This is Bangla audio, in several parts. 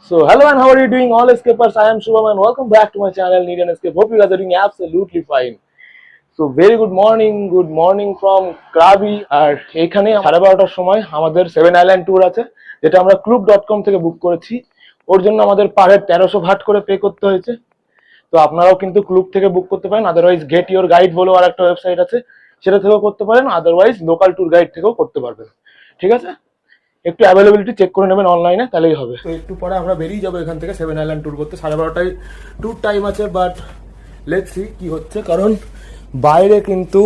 So, hello and how are you doing, all escapers? I am Shubham and welcome back to my channel, Need an Escape. Hope you guys are doing absolutely fine. So, very good morning, good morning from Krabi. আর এখানে সাড়ে বারোটার সময় আমাদের সেভেন আইল্যান্ড ট্যুর আছে যেটা আমরা ক্লুব ডট কম থেকে বুক করেছি ওর জন্য আমাদের পার তেরোশো ভাট করে পে করতে হয়েছে তো আপনারাও কিন্তু ক্লুব থেকে বুক করতে পারেন আদারওয়াইজ গেট ইওর গাইড বলেও আর একটা ওয়েবসাইট আছে সেটা থেকেও করতে পারেন আদারওয়াইজ লোকাল ট্যুর গাইড থেকেও করতে পারবেন ঠিক আছে একটু অ্যাভেলেবিলিটি চেক করে নেবেন অনলাইনে তাহলেই হবে। তো একটু পরে আমরা বেরিয়ে যাব এখান থেকে সেভেন আইল্যান্ড ট্যুর করতে। সাড়ে বারোটায় ট্যুর টাইম আছে বাট লেটস সি কি হচ্ছে। কারণ বাইরে কিন্তু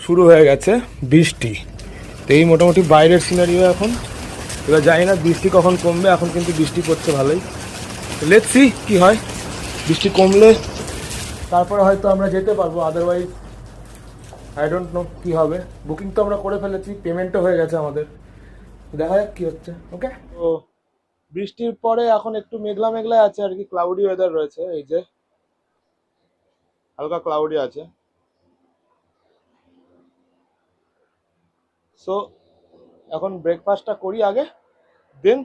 শুরু হয়ে গেছে বৃষ্টি। তো এই মোটামুটি বাইরের সিনারিও এখন। এবার জানি না বৃষ্টি কখন কমবে, এখন কিন্তু বৃষ্টি পড়ছে ভালোই। লেটস সি কি হয়। বৃষ্টি কমলে তারপরে হয়তো আমরা যেতে পারব আদারওয়াইজ আই ডোন্ট নো কী হবে। বুকিং তো আমরা করে ফেলেছি পেমেন্টও হয়ে গেছে আমাদের। দেখা যাক কি হচ্ছে ওকে তো বৃষ্টির পরে এখন একটু মেঘলা মেঘলা আছে, আর কি ক্লাউডি ওয়েদার রয়েছে, এই যে হালকা ক্লাউডি আছে। সো এখন ব্রেকফাস্টটা করি আগে দেন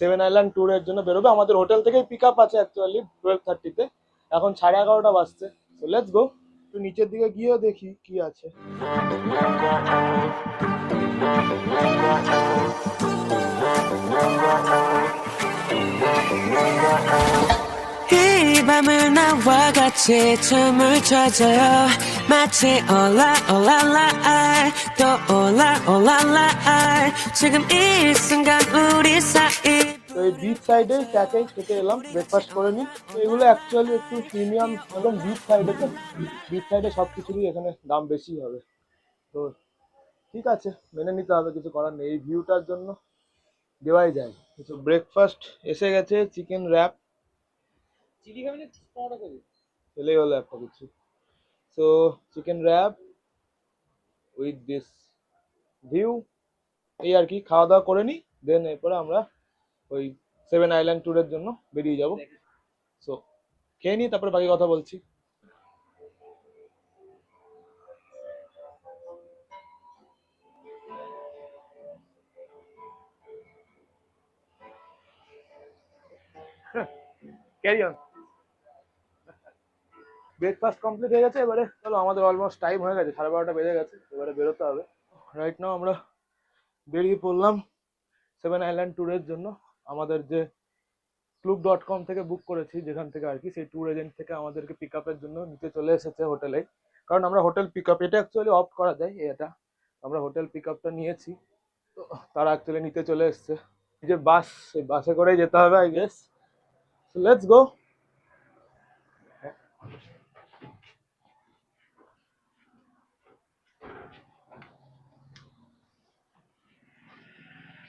সেভেন আইল্যান্ড ট্যুরের জন্য বেরোবে। আমাদের হোটেল থেকেই পিক আপ আছে অ্যাকচুয়ালি টুয়েলভ থার্টিতে এখন সাড়ে এগারোটা বাজছে। তো লেটস গো একটু নিচের দিকে গিয়েও দেখি কি আছে। 나와 같이 춤을 춰줘요 마치 올라 올라라 또 올라 올라라 지금 이 순간 우리 사이 তো এই বিচ সাইডে প্যাকেজ খেতে এলাম ব্রেকফাস্ট করে নিই তো এগুলো অ্যাকচুয়ালি একটু প্রিমিয়াম একদম বিচ সাইডে তো বিচ সাইডে সব কিছুরই এখানে দাম বেশি হবে তো ঠিক আছে মেনে নিতে হবে কিছু করার নেই এই ভিউটার জন্য দেওয়াই যায় কিছু ব্রেকফাস্ট এসে গেছে চিকেন র্যাপ চিলি খাবি না এলেই হলো একটা কিছু। So chicken wrap with this view এই আর কি খাওয়া দাওয়া করে নিই দেন এরপরে আমরা ওই সেভেন আইল্যান্ড ট্যুরের জন্য বেরিয়ে যাব। সো খেয়ে নিই তারপরে বাকি কথা বলছি। ক্যারি অন ব্রেকফাস্ট কমপ্লিট হয়ে গেছে, এবারে চলো আমাদের অলমোস্ট টাইম হয়ে গেছে, সাড়ে বারোটা বেজে গেছে, এবারে বেরোতে হবে। রাইট নাও আমরা বেরিয়ে পড়লাম সেভেন আইল্যান্ড ট্যুরের জন্য। আমাদের যে ক্লুব ডট কম থেকে বুক করেছি, যেখান থেকে আর কি, সেই ট্যুর এজেন্ট থেকে আমাদেরকে পিক আপের জন্য নিতে চলে এসেছে হোটেলে কারণ আমরা হোটেল পিক আপ এটা অ্যাকচুয়ালি অফ করা যায় এটা। আমরা হোটেল পিক আপটা নিয়েছি, তো তারা অ্যাকচুয়ালি নিতে চলে এসছে। যে বাস সেই বাসে করেই যেতে হবে আই গেস লেটস গো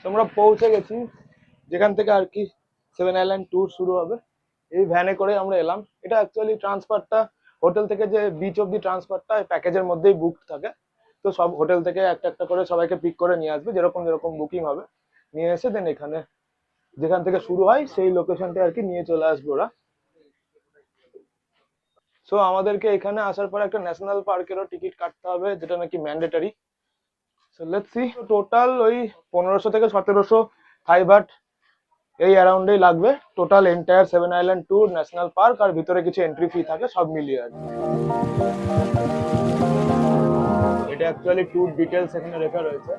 আমরা পৌঁছে গেছি। যেখান থেকে আর কি সেভেন আইল্যান্ড ট্যুর শুরু হবে। এই ভ্যানে করে আমরা এলাম। এটা অ্যাকচুয়ালি ট্রান্সফারটা হোটেল থেকে যে বিচ অব্দি ট্রান্সফারটা প্যাকেজের মধ্যেই বুক থাকে। তো সব হোটেল থেকে একটা একটা করে সবাইকে পিক করে নিয়ে আসবে। যেরকম যেরকম বুকিং হবে, নিয়ে এসে দেন এখানে যেখান থেকে শুরু হয়, সেই লোকেশনটা আর কি নিয়ে চলে আসবে ওরা। সো আমাদেরকে এখানে আসার পর একটা ন্যাশনাল পার্কেরও টিকিট কাটতে হবে, যেটা নাকি ম্যান্ডেটারি লেটস সি টোটাল ওই পনেরোশো থেকে সতেরোশো থাই বাট এই অ্যারাউন্ডেই লাগবে। Total entire seven island tour national park আর ভিতরে কিছু এন্ট্রি ফি থাকে, সব মিলিয়ে আর এটা অ্যাকচুয়ালি ট্যুর ডিটেলস এখানে লেখা রয়েছে।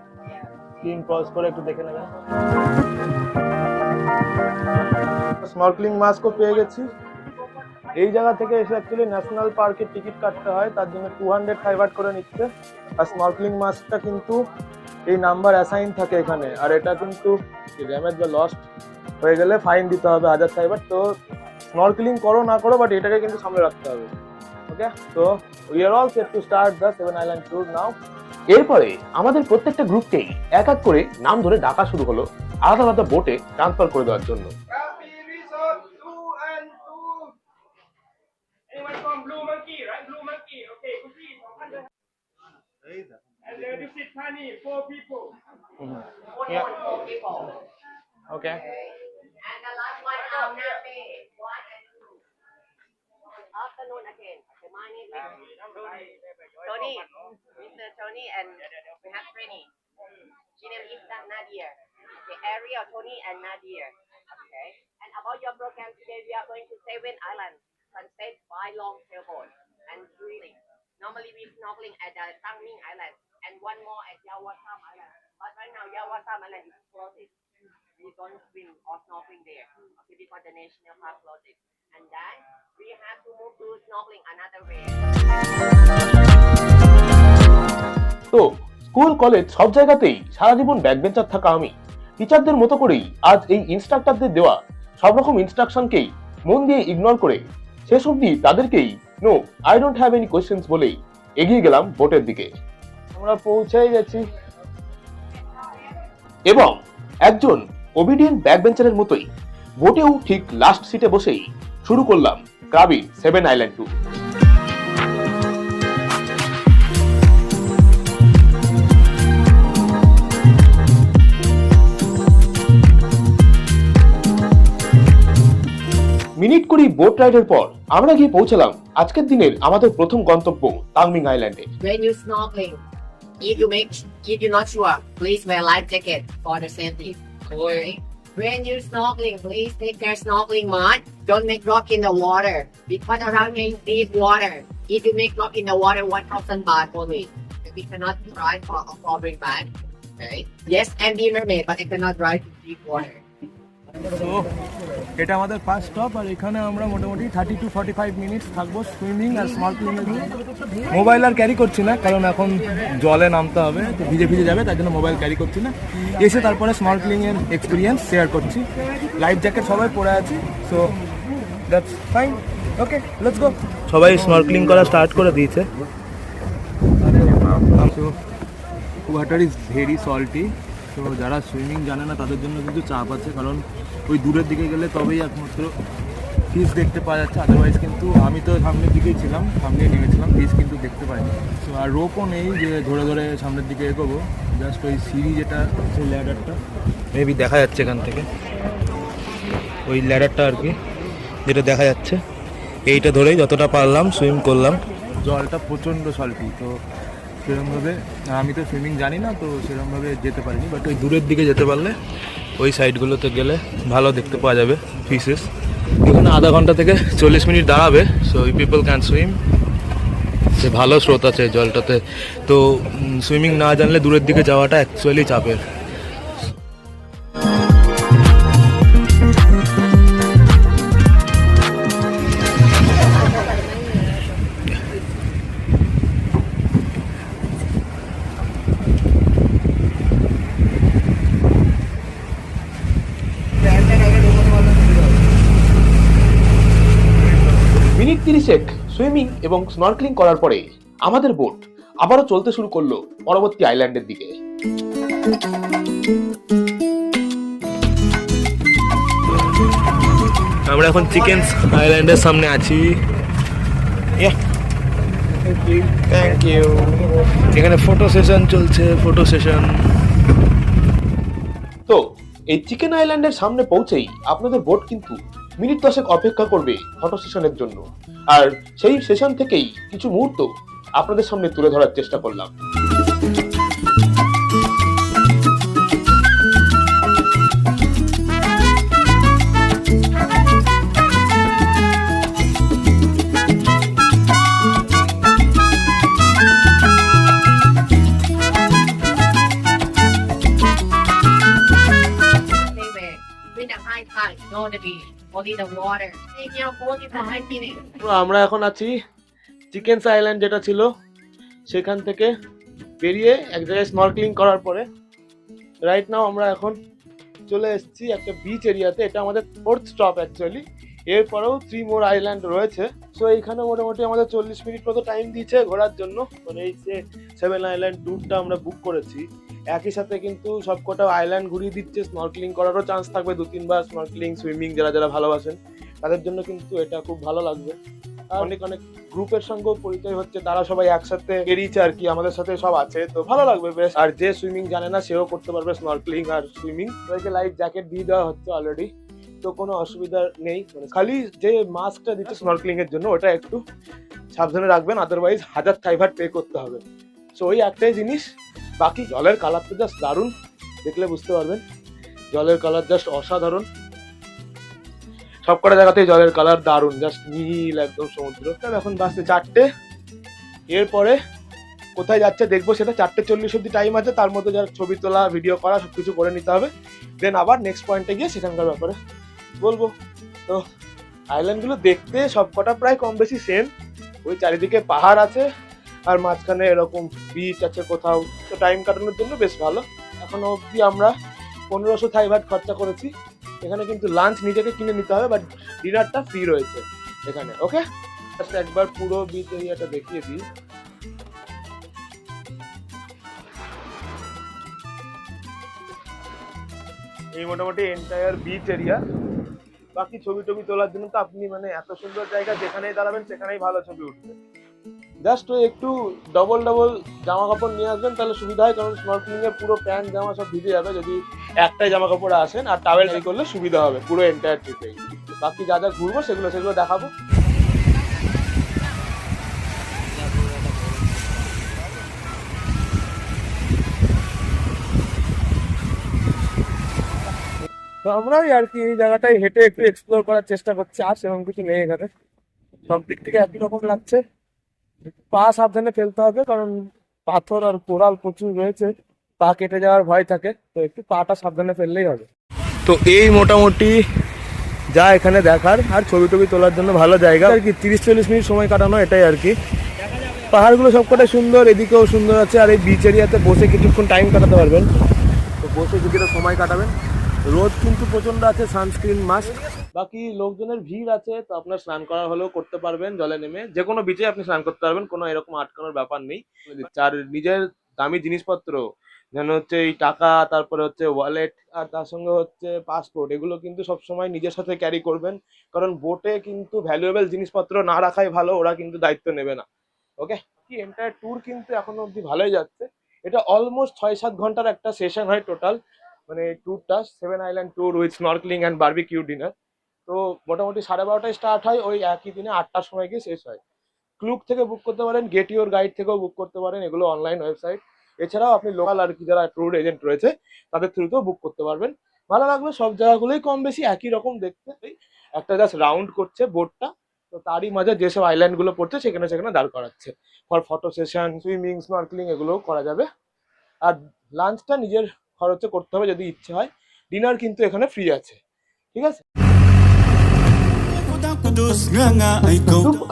স্ক্রিন পজ করে একটু দেখে নেবেন। স্নর্কলিং মাস্কও পেয়ে গেছি। এই জায়গা থেকে এসে অ্যাকচুয়ালি ন্যাশনাল পার্কের টিকিট কাটতে হয়, তার জন্য টু হান্ড্রেড ফাইভ করে নিচ্ছে। আর স্নর্কলিং মাস্কটা কিন্তু এই নাম্বার অ্যাসাইন থাকে এখানে। আর এটা কিন্তু ড্যামেজ বা লস্ট হয়ে গেলে ফাইন দিতে হবে হাজার ফাইবার তো স্নর্কলিং করো না করো বাট এটাকে কিন্তু সামনে রাখতে হবে। ওকে তো we are all set to start the seven island tour now এরপরে আমাদের প্রত্যেকটা গ্রুপকেই এক এক করে নাম ধরে ডাকা শুরু হলো আলাদা আলাদা বোটে ট্রান্সফার করে দেওয়ার জন্য। And then visit Thani, four people. Mm-hmm. Yeah. Four people. Okay. And the last one, Al Nabe, one and two. Afternoon again. Um, Tony, Mr. Tony, and we have Trini. She name is Nadia. The area of Tony and Nadia. Okay. And about your program today, we are going to Seven Island, Sunset by Long Sailboat and drilling. Normally we're snorkeling at the Tangming Island. And one more at Yawatam Island. But right now Yawatam Island is closed. We don't swim or snorkeling there. Okay, because the national park closed. And then we have to move to snorkeling another way. তো স্কুল কলেজ সব জায়গাতেই সারা জীবন ব্যাকবেঞ্চার থাকা আমি টিচারদের মতো করেই আজ এই ইনস্ট্রাক্টরদের দেওয়া সব রকম ইনস্ট্রাকশনকেই মন দিয়ে ইগনোর করে শেষ অবধি তাদেরকেই no I don't have any questions বলেই এগিয়ে গেলাম বোটের দিকে আমরা পৌঁছেই গেছি। এবং একজন ওবিডিয়েন্ট ব্যাকবেঞ্চারের মতোই বোটেও ঠিক লাস্ট সিটে বসেই শুরু করলাম Krabi seven island to minute কুড়ি বোট রাইডের পর আমরা গিয়ে পৌঁছালাম আজকের দিনের আমাদের প্রথম গন্তব্য তাংমিং আইল্যান্ডে When you snorkeling, if you make if you're not sure, please wear life jacket for the safety. Okay. When you're snorkeling, please take care snorkeling mat. Don't make rock in the water because around you is deep water. If you make rock in the water, one thousand baht only. We cannot drive for a back. Okay. Yes, I'm be mermaid, but I cannot drive in deep water. তো এটা আমাদের ফার্স্ট স্টপ আর এখানে আমরা মোটামুটি thirty to forty five minutes থাকব সুইমিং আর স্নর্কলিং মোবাইল আর ক্যারি করছি না কারণ এখন জলে নামতে হবে তো ভিজে ভিজে যাবে তাই জন্য মোবাইল ক্যারি করছি না। এসে তারপরে স্নর্কলিং এর এক্সপিরিয়েন্স শেয়ার করছি। লাইফ জ্যাকেট সবাই পরে আছি so that's fine okay let's go সবাই স্নর্কলিং করা স্টার্ট করে দিয়েছে। ওয়াটার ইজ ভেরি সল্টি তো যারা সুইমিং জানে না, তাদের জন্য কিন্তু চাপ আছে, কারণ ওই দূরের দিকে গেলে তবেই একমাত্র ফিস দেখতে পাওয়া যাচ্ছে। আদারওয়াইজ কিন্তু আমি তো সামনের দিকেই ছিলাম সামনে নেমেছিলাম ফিস কিন্তু দেখতে পাইনি। তো আর রোপও নেই যে ধরে ধরে সামনের দিকে এগোবো জাস্ট ওই সিঁড়ি যেটা সেই ল্যাডারটা মেবি দেখা যাচ্ছে এখান থেকে। ওই ল্যাডারটা আর কি, যেটা দেখা যাচ্ছে। এইটা ধরেই যতটা পারলাম সুইম করলাম। জলটা প্রচণ্ড সল্টি তো সেরকমভাবে আমি তো সুইমিং জানি না, তো সেরকমভাবে যেতে পারিনি বাট ওই দূরের দিকে যেতে পারলে ওই সাইডগুলোতে গেলে ভালো দেখতে পাওয়া যাবে ফিসেস এখানে আধা ঘণ্টা থেকে চল্লিশ মিনিট দাঁড়াবে সো ওই পিপল ক্যান সুইম সে ভালো স্রোত আছে জলটাতে। তো সুইমিং না জানলে দূরের দিকে যাওয়াটা অ্যাকচুয়ালি চাপের। তিরিশেক সুইমিং এবং স্নর্কলিং করার পরে আমাদের বোট আবারও চলতে শুরু করল পরবর্তী আইল্যান্ডের দিকে। আমরা এখন চিকেন আইল্যান্ডের সামনে আছি। থ্যাংক ইউ এখানে ফটো সেশন চলছে ফটো সেশন তো এই চিকেন আইল্যান্ডের সামনে পৌঁছেই আপনাদের বোট কিন্তু মিনিট দশেক অপেক্ষা করবে ফটো সেশনের জন্য। আর সেই সেশন থেকেই কিছু মুহূর্ত আপনাদের সামনে তুলে ধরার চেষ্টা করলাম। তো আমরা এখন আছি চিকেনস আইল্যান্ড যেটা ছিল, সেখান থেকে বেরিয়ে এক জায়গায় স্নর্কলিং করার পরে। রাইট নাও আমরা এখন চলে এসেছি একটা বিচ এরিয়াতে এটা আমাদের ফোর্থ স্টপ অ্যাকচুয়ালি এরপরেও থ্রি মোর আইল্যান্ড রয়েছে। সো এইখানে মোটামুটি আমাদের চল্লিশ মিনিট মতো টাইম দিয়েছে ঘোরার জন্য। মানে এই যে সেভেন আইল্যান্ড ট্যুরটা আমরা বুক করেছি। একই সাথে কিন্তু সবকটা আইল্যান্ড ঘুরিয়ে দিচ্ছে স্নর্কলিং করারও চান্স থাকবে দু তিনবার স্নর্কলিং সুইমিং যারা যারা ভালোবাসেন তাদের জন্য কিন্তু এটা খুব ভালো লাগবে। অনেক অনেক গ্রুপের সঙ্গেও পরিচয় হচ্ছে তারা সবাই একসাথে বেরিয়েছে আর কি আমাদের সাথে সব আছে তো ভালো লাগবে বেশ। আর যে সুইমিং জানে না সেও করতে পারবে স্নর্কলিং আর সুইমিং সবাইকে লাইফ জ্যাকেট দিয়ে দেওয়া হচ্ছে অলরেডি তো কোনো অসুবিধা নেই। মানে খালি যে মাস্কটা দিচ্ছে স্নর্কলিং এর জন্য ওটা একটু সাবধানে রাখবেন আদারওয়াইজ হাজার থাইভার পে করতে হবে। সো ওই একটাই জিনিস। বাকি জলের কালার তো জাস্ট দারুণ। দেখলে বুঝতে পারবেন। জলের কালার জাস্ট অসাধারণ। সবকটা জায়গাতেই জলের কালার দারুণ। জাস্ট নীল একদম সমুদ্র। এখন বাসতে চারটে। এরপরে কোথায় যাচ্ছে দেখব সেটা। চারটে চল্লিশ অব্দি টাইম আছে। তার মধ্যে যারা ছবি তোলা ভিডিও করা সব কিছু করে নিতে হবে। দেন আবার নেক্সট পয়েন্টে গিয়ে সেখানকার ব্যাপারে বলব। তো আইল্যান্ডগুলো দেখতে সবকটা প্রায় কম বেশি সেম ওই চারিদিকে পাহাড় আছে। আর মাঝখানে এরকম বিচ আছে কোথাও, তো টাইম কাটানোর জন্য বেশ ভালো। এখনও অবধি আমরা পনেরোশো থাই ভাট খরচা করেছি। এখানে কিন্তু লাঞ্চ নিজেকে কিনে নিতে হবে বাট ডিনারটা ফ্রি রয়েছে এখানে ওকে একবার পুরো বিচ এরিয়াটা দেখিয়ে দিই। এই মোটামুটি এন্টায়ার বিচ এরিয়া বাকি ছবি টবি তোলার জন্য তো আপনি মানে এত সুন্দর জায়গা যেখানেই দাঁড়াবেন, সেখানেই ভালো ছবি উঠবে। জাস্ট একটু ডবল ডবল জামা কাপড় নিয়ে আসবেন, তাহলে সুবিধা হয়, কারণ স্নর্কেলিং এ পুরো প্যান্ট জামা সব ভিজে যাবে। যদি একটাই জামা কাপড় আসেন আর টাওয়েল এই করলে সুবিধা হবে পুরো এন্টায়ার ট্রিপেই বাকি যা যা ঘুরবো, সেগুলো সেগুলো দেখাবো। তো আমরাই আর কি এই জায়গাটায় হেঁটে একটু এক্সপ্লোর করার চেষ্টা করছি, আর সেরকম কিছু নেই এখানে। সব দিক থেকে একই রকম লাগছে। পা সাবধানে ফেলতে হবে কারণ পাথর আর কোরাল প্রচুর রয়েছে পা কেটে যাওয়ার ভয় থাকে তো একটু পাটা সাবধানে ফেললেই হবে। তো এই মোটামুটি যা এখানে দেখার আর ছবি টবি তোলার জন্য ভালো জায়গা। আর কি তিরিশ চল্লিশ মিনিট সময় কাটানো এটাই আর কি। পাহাড়গুলো সবকটাই সুন্দর এদিকেও সুন্দর আছে আর এই বিচ এরিয়াতে বসে কিছুক্ষণ টাইম কাটাতে পারবেন। তো বসে কিছুটা সময় কাটাবেন। রোদ কিন্তু প্রচণ্ড আছে সানস্ক্রিন মাস্ক বাকি লোকজনের ভিড় আছে, তো আপনার স্নান করা হলেও করতে পারবেন জলে নেমে। যে কোনো বিচে আপনি স্নান করতে পারবেন, কোনো এরকম আটকানোর ব্যাপার নেই। আর নিজের দামি জিনিসপত্র, যেন হচ্ছে এই টাকা, তারপরে হচ্ছে ওয়ালেট আর তার সঙ্গে হচ্ছে পাসপোর্ট এগুলো কিন্তু সবসময় নিজের সাথে ক্যারি করবেন। কারণ বোটে কিন্তু ভ্যালুয়েবল জিনিসপত্র না রাখাই ভালো, ওরা কিন্তু দায়িত্ব নেবে না। ওকে কি এন্টায়ার ট্যুর কিন্তু এখনও অবধি ভালোই যাচ্ছে। এটা অলমোস্ট ছয় সাত ঘণ্টার একটা সেশন হয় টোটাল মানে ট্যুরটা seven island tour with snorkeling and barbecue dinner তো মোটামুটি সাড়ে বারোটায় স্টার্ট হয়, ওই একই দিনে আটটার সময় গিয়ে শেষ হয়। ক্লুক থেকে বুক করতে পারেন গেট ইউর গাইড থেকেও বুক করতে পারেন, এগুলো অনলাইন ওয়েবসাইট এছাড়াও আপনি লোকাল আর কি যারা ট্যুর এজেন্ট রয়েছে, তাদের থ্রুতেও বুক করতে পারবেন। ভালো লাগবে সব জায়গাগুলোই কম বেশি একই রকম দেখতে। একটা জাস্ট রাউন্ড করছে বোটটা তো তারই মাঝে যেসব আইল্যান্ডগুলো পড়ছে, সেখানে সেখানে দাঁড় করাচ্ছে। For photo session swimming snorkeling এগুলোও করা যাবে। আর লাঞ্চটা নিজের খরচে করতে হবে যদি ইচ্ছে হয়। ডিনার কিন্তু এখানে ফ্রি আছে। ঠিক আছে?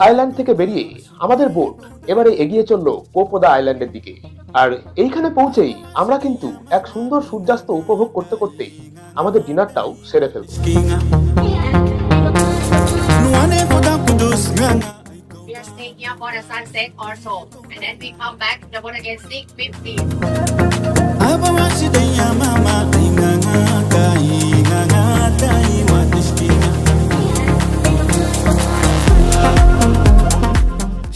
আইল্যান্ড থেকে বেরিয়ে আমাদের বোট এবারে এগিয়ে চলল কোপোদা আইল্যান্ডের দিকে। আর এইখানে পৌঁছেই আমরা কিন্তু এক সুন্দর সূর্যাস্ত উপভোগ করতে করতে আমাদের ডিনারটাও সেরে ফেলব। We are here for the sunset or so. And then we come back, the boat again 6.50.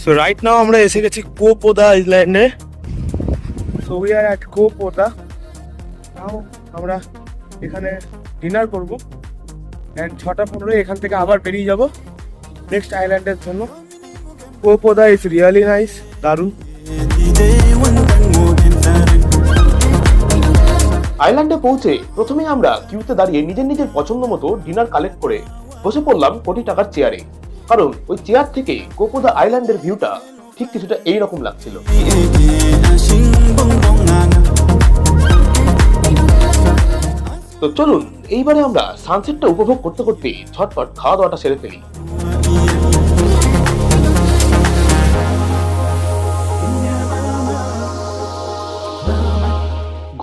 So right now আমরা এসে গেছি কোপোদা আইল্যান্ডে so we are at Koh Poda. Now আমরা এখানে ডিনার করব। অ্যান্ড ছটা পনেরো এখান থেকে আবার বেরিয়ে যাব। নেক্সট আইল্যান্ডের জন্য। কোপোদা ইজ রিয়েলি নাইস দারুণ আইল্যান্ডে পৌঁছে প্রথমেই আমরা কিউতে দাঁড়িয়ে নিজের নিজের পছন্দ মতো ডিনার কালেক্ট করে বসে পড়লাম কোটি টাকার চেয়ারে কারণ ওই চেয়ার থেকে কোকোদা আইল্যান্ডের ভিউটা ঠিক কিছুটা এইরকম লাগছিল। তো চলুন, এইবারে আমরা সানসেটটা উপভোগ করতে করতে ঝটপট খাওয়া দাওয়াটা সেরে ফেলি।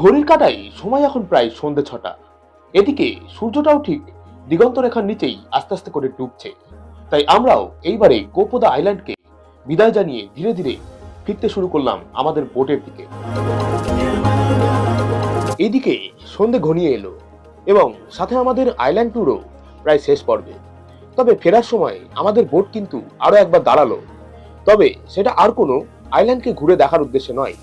ঘড়ির কাটাই সময় এখন প্রায় সন্ধে ছটা। এদিকে সূর্যটাও ঠিক দিগন্ত রেখার নিচেই আস্তে আস্তে করে ডুবছে। তাই আমরাও এইবারে কোপোদা আইল্যান্ডকে বিদায় জানিয়ে ধীরে ধীরে ফিরতে শুরু করলাম আমাদের বোটের দিকে। এদিকে সন্ধে ঘনিয়ে এলো এবং সাথে আমাদের আইল্যান্ড ট্যুরও প্রায় শেষ পর্বে। তবে ফেরার সময় আমাদের বোট কিন্তু আরও একবার দাঁড়াল। তবে সেটা আর কোনো আইল্যান্ডকে ঘুরে দেখার উদ্দেশ্যে নয়।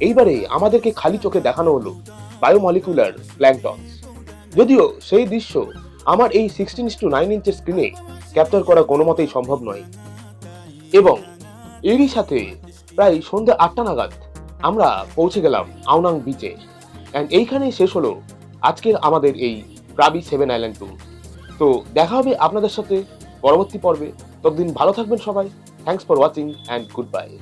এইবারে আমাদেরকে খালি চোখে দেখানো হলো বায়োমলিকুলার প্ল্যাংটনস যদিও সেই দৃশ্য আমার এই সিক্সটিন টু নাইন ইঞ্চের স্ক্রিনে ক্যাপচার করা কোনো মতেই সম্ভব নয়। এবং এরই সাথে প্রায় সন্ধ্যে আটটা নাগাদ আমরা পৌঁছে গেলাম আউনাং বিচে অ্যান্ড এইখানেই শেষ হলো আজকের আমাদের এই প্রাবি সেভেন আইল্যান্ড ট্যুর তো দেখা হবে আপনাদের সাথে পরবর্তী পর্বে। ততদিন ভালো থাকবেন সবাই। Thanks for watching and goodbye